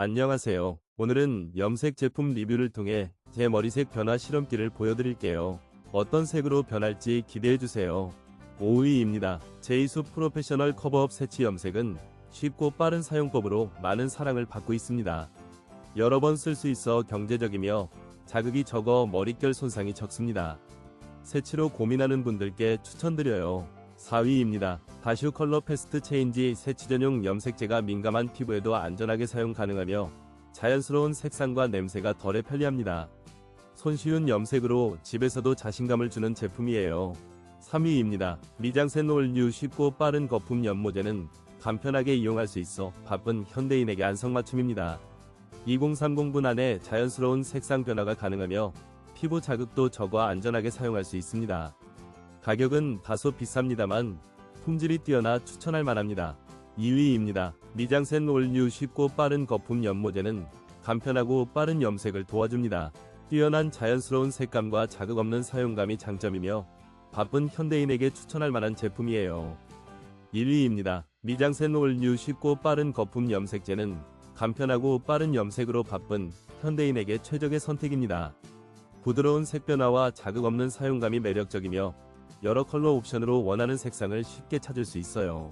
안녕하세요. 오늘은 염색 제품 리뷰를 통해 제 머리색 변화 실험기를 보여드릴게요. 어떤 색으로 변할지 기대해주세요. 5위입니다. 제이수 프로페셔널 커버업 새치 염색은 쉽고 빠른 사용법으로 많은 사랑을 받고 있습니다. 여러 번 쓸 수 있어 경제적이며 자극이 적어 머릿결 손상이 적습니다. 새치로 고민하는 분들께 추천드려요. 4위입니다. 다슈 컬러 패스트 체인지 새치 전용 염색제가 민감한 피부에도 안전하게 사용 가능하며 자연스러운 색상과 냄새가 덜해 편리합니다. 손쉬운 염색으로 집에서도 자신감을 주는 제품이에요. 3위입니다. 미장센 올뉴 쉽고 빠른 거품 연모제는 간편하게 이용할 수 있어 바쁜 현대인에게 안성맞춤입니다. 2030분 안에 자연스러운 색상 변화가 가능하며 피부 자극도 적어 안전하게 사용할 수 있습니다. 가격은 다소 비쌉니다만 품질이 뛰어나 추천할 만합니다. 2위입니다. 미장센 올뉴 쉽고 빠른 거품 연모제는 간편하고 빠른 염색을 도와줍니다. 뛰어난 자연스러운 색감과 자극 없는 사용감이 장점이며 바쁜 현대인에게 추천할 만한 제품이에요. 1위입니다. 미장센 올뉴 쉽고 빠른 거품 염색제는 간편하고 빠른 염색으로 바쁜 현대인에게 최적의 선택입니다. 부드러운 색 변화와 자극 없는 사용감이 매력적이며 여러 컬러 옵션으로 원하는 색상을 쉽게 찾을 수 있어요.